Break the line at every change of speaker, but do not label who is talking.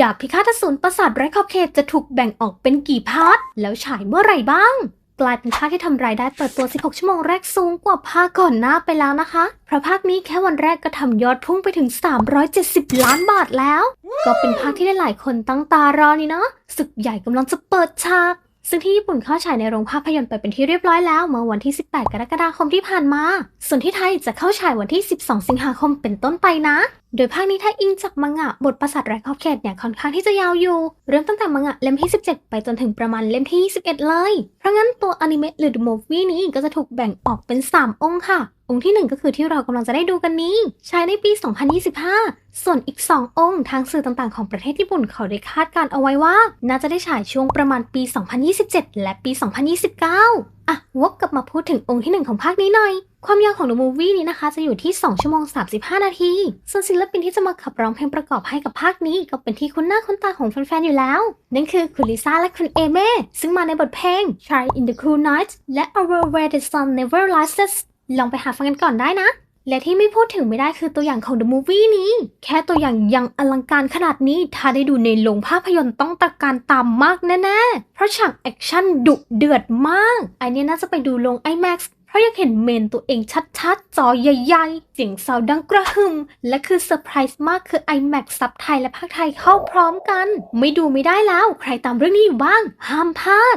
ดาบพิฆาตอสูรประสาทไร้ขอบเขตจะถูกแบ่งออกเป็นกี่พาร์ทแล้วฉายเมื่อไหร่บ้าง กลายเป็นภาคที่ทำรายได้เปิดตัว 16 ชั่วโมงแรกสูงกว่าภาคก่อนหน้าไปแล้วนะคะ เพราะภาคนี้แค่วันแรกก็ทำยอดพุ่งไปถึง 370 ล้านบาทแล้ว ก็เป็นภาคที่หลายๆคนตั้งตารอนี่เนาะศึกใหญ่กำลังจะเปิดฉาก ซึ่งที่ญี่ปุ่นเข้าฉายในโรงภาพยนตร์ไปเป็นที่เรียบร้อยแล้วเมื่อวันที่ 18 กรกฎาคมที่ผ่านมา ส่วนที่ไทยจะเข้าฉายวันที่ 12 สิงหาคมเป็นต้นไปนะ โดยภาคนี้ถ้าอิงจากมังงะบทประสาทแรกขอบเขตเนี่ยค่อนข้างที่จะยาวอยู่ เริ่มตั้งแต่มังงะเล่มที่ 17 ไปจนถึงประมาณเล่มที่ 21 เลย เพราะงั้นตัวอนิเมะหรือ The Movie นี้ก็จะถูกแบ่งออกเป็น 3 องค์ค่ะ องค์ที่ 1 ก็คือที่เรากำลังจะได้ดูกันนี้ฉายในปี 2025 ส่วนอีก 2 องค์ทางสื่อต่างๆของประเทศญี่ปุ่นเขาได้คาดการเอาไว้ว่า น่าจะได้ฉายช่วงประมาณปี 2027 และปี 2029 อะวกกลับมาพูดถึงองค์ที่ 1 ของภาคนี้หน่อยความยาวของ The Movie นี้นะคะจะอยู่ที่ 2 ชั่วโมง 35 นาที ส่วนศิลปินที่จะมาขับร้องเพลงประกอบให้กับภาคนี้ ก็เป็นที่คุ้นหน้าคุ้นตาของแฟนๆ อยู่แล้ว นั่นคือคุณลิซ่าและคุณเอเม่ซึ่งมาในบทเพลง Try in the Cool Night และ A World Where the Sun Never Rises ลองไปหาฟังกันก่อนได้นะ และที่ไม่พูดถึงไม่ได้คือตัวอย่างของ The Movie นี้ แค่ตัวอย่างยังอลังการขนาดนี้ ถ้าได้ดูในโรงภาพยนตร์ต้องตะการตามมากแน่ๆ เพราะฉากแอคชั่นดุเดือดมากไอเนี้ยน่าจะไปดูโรง IMAX เพราะอยากเห็นเมนตัวเองชัดๆ จอใหญ่ๆ เสียงซาวดังกระหึ่ม และคือเซอร์ไพรส์มากคือ IMAX ซับไทยและภาคไทยเข้าพร้อมกัน ไม่ดูไม่ได้แล้ว ใครตามเรื่องนี้อยู่บ้าง ห้ามพลาด